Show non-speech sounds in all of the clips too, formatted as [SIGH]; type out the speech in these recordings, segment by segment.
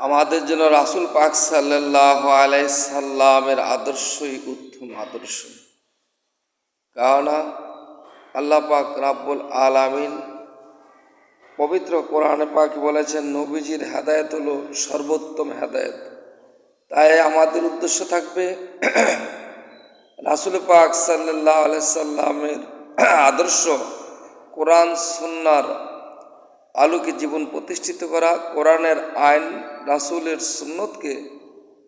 আমাদের জন্য রাসুল পাক সাল্লাহ আলাই সাল্লামের আদর্শই উত্তম আদর্শ। কেননা আল্লাহ পাক রাব্বুল আলামিন পবিত্র কোরআনে পাক বলেছেন, নবীজির হেদায়ত হলো সর্বোত্তম হেদায়ত। তাই আমাদের উদ্দেশ্য থাকবে [CLEARS THROAT] রাসুল পাক সাল্লাহ আলাই সাল্লামের আদর্শ কোরআন, সুন্নার আলোকে জীবন প্রতিষ্ঠিত করা, কোরআনের আইন, রাসুলের সুন্নতকে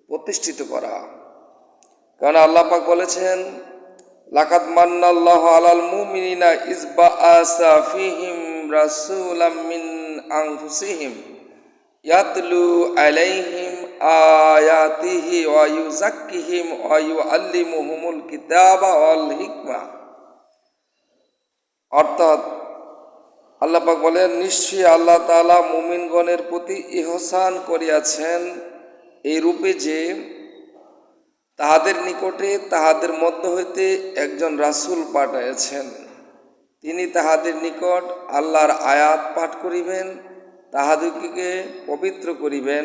প্রতিষ্ঠিত করা। কারণ আল্লাহ পাক বলেছেন লাকাত মান্নাল্লাহু আলাল মুমিনিনা ইজবা আসা ফিহিম রাসূলাম মিন আনফুসিহিম ইয়াতলু আলাইহিম আয়াতিহি ওয়া ইউযাক্কিহিম ওয়া ইউআল্লিমুহুমুল কিতাবা ওয়াল হিকমা। অর্থাৎ আল্লাহ পাক বলেন, নিশ্চয়ই আল্লাহ তাআলা মুমিনগণের প্রতি ইহসান করিয়াছেন এই রূপে যে তাহাদের নিকটে তাহাদের মধ্য হইতে একজন রাসূল পাঠাইয়াছেন। তিনি তাহাদের নিকট আল্লাহর আয়াত পাঠ করিবেন, তাহাদিগকে পবিত্র করিবেন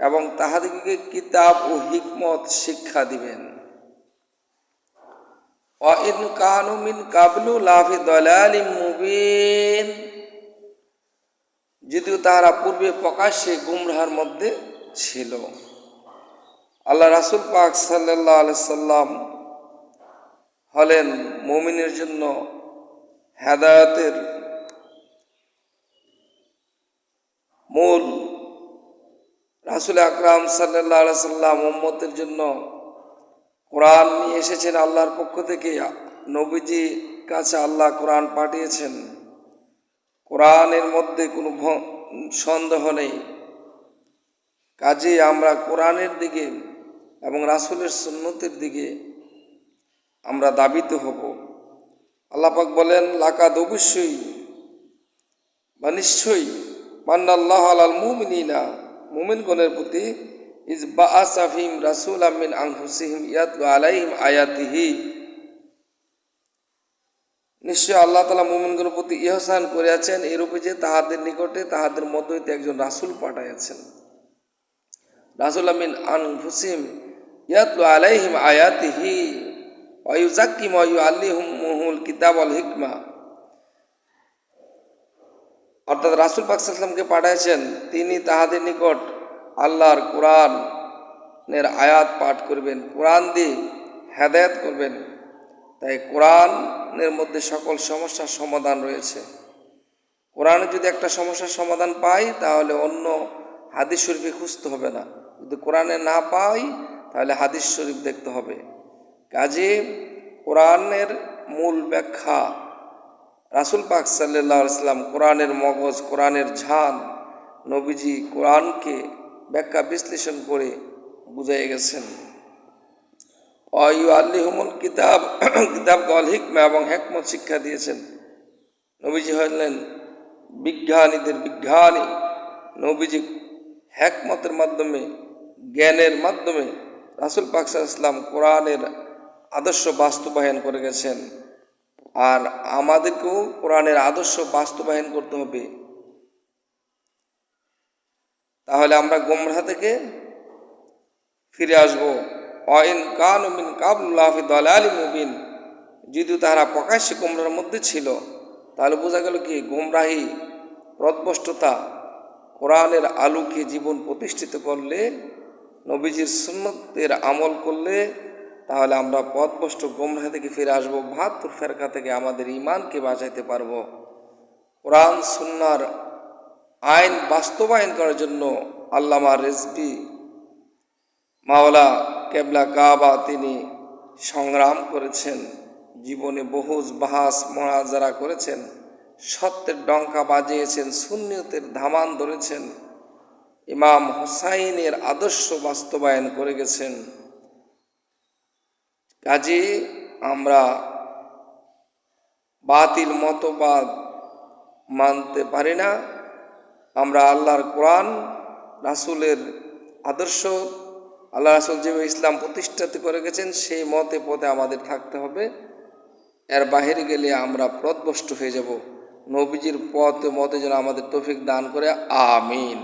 এবং তাহাদিগকে কিতাব ও হিকমত শিক্ষা দিবেন। কাবলু লাফি মুবিন। যদিও তাহারা পূর্বে প্রকাশ্যে গুমরাহার মধ্যে ছিল। আল্লাহ রাসুল পাক সাল্লাহ সাল্লাম হলেন মমিনের জন্য হেদায়তের মূল রাসুল আকরাম সাল্লাহ সাল্লাম উম্মতের জন্য কোরআন নিয়ে এসেছেন আল্লাহর পক্ষ থেকে। নবীজি কাছে আল্লাহ কোরআন পাঠিয়েছেন। কোরআনের মধ্যে কোনো সন্দেহ নেই। কাজে আমরা কোরআনের দিকে এবং রাসুলের সুন্নতের দিকে আমরা দাবিত হব। আল্লাপাক বলেন, লাকাদ অবশ্যই বা নিশ্চয়ই মান্নাল্লাহ আলাল মুমিনিনা, মুমিনগণের প্রতি ইজ বাআসাফিম রাসুল আমিন আনফুসিহিম ইয়াতলু আলাইহিম আয়াতিহি। নিশ্চয় আল্লাহ তালা মুমিনগণের প্রতি ইহসান করিয়াছেন, এরূপে যে তাহাদের নিকটে তাহাদের মধ্য হইতে একজন রাসুল পাঠাইয়াছেন। রাসুল আমিন আনফুসিহিম ইয়াতলু আলাইহিম আয়াতিহি। ওয়ায়ুজাক্কিম ওয়ায়ু আল্লিহুমুল কিতাব আল হিকমা। অর্থাৎ রাসুল পাকসাল্লামকে পাঠাইছেন, তিনি তাহাদের নিকট আল্লাহর কোরআনের আয়াত পাঠ করবেন, কোরআন দিয়ে হেদায়ত করবেন। তাই কোরআনের মধ্যে সকল সমস্যার সমাধান রয়েছে। কোরআনে যদি একটা সমস্যার সমাধান পাই, তাহলে অন্য হাদিস শরীফে খুঁজতে হবে না। যদি কোরআনে না পাই, তাহলে হাদিস শরীফ দেখতে হবে। কাজে কোরআনের মূল ব্যাখ্যা রাসুল পাক সাল্লাহ ইসলাম কোরআনের মগজ, কোরআনের ঝান, নবীজি কোরআনকে ব্যাখ্যা বিশ্লেষণ করে বুঝাই গেছেন। অয়ু আল্লিহমুল কিতাব কিতাব গল হিকমা এবং হেকমত শিক্ষা দিয়েছেন। নবীজি হলেন বিজ্ঞানীদের বিজ্ঞানী। নবীজি হেকমতের মাধ্যমে, জ্ঞানের মাধ্যমে রাসুল পাকসা ইসলাম কোরআনের আদর্শ বাস্তবায়ন করে গেছেন। আর আমাদেরকেও কোরআনের আদর্শ বাস্তবায়ন করতে হবে। তাহলে আমরা গোমরা থেকে ফিরে আসব। অইন কান মিন কাবুল্লাহি দলালি মুবিন। যদিও তাহারা প্রকাশ্যে গোমরার মধ্যে ছিল, তাহলে বোঝা গেল কি, গোমরাহি প্রদবষ্টতা কোরআনের আলোকে জীবন প্রতিষ্ঠিত করলে, নবীজির সুন্নতের আমল করলে, তাহলে আমরা পথভ্রষ্ট গোমরাহ থেকে ফিরে আসব, বাহাত্তর ফেরকা থেকে আমাদের ইমানকে বাঁচাইতে পারব। কোরআন, সুন্নার আইন বাস্তবায়ন করার জন্য আল্লামা রেজবি মাওলা কেবলা কাবা তিনি সংগ্রাম করেছেন। জীবনে বহুজ বাহাস মহাজারা করেছেন, সত্যের ডঙ্কা বাজিয়েছেন শূন্যতের ধামান ধরেছেন, ইমাম হোসাইনের আদর্শ বাস্তবায়ন করে গেছেন। কাজে, আমরা বাতিল মতবাদ মানতে পারি না। আমরা আল্লাহর কোরআন, রাসুলের আদর্শ, আল্লাহ রাসুল যেভাবে ইসলাম প্রতিষ্ঠিত করে গেছেন, সেই মতে পথে আমাদের থাকতে হবে। এর বাহিরে গেলে আমরা পথভ্রষ্ট হয়ে যাব। নবীজির পথ মতে যেন আমাদের তৌফিক দান করে, আমিন।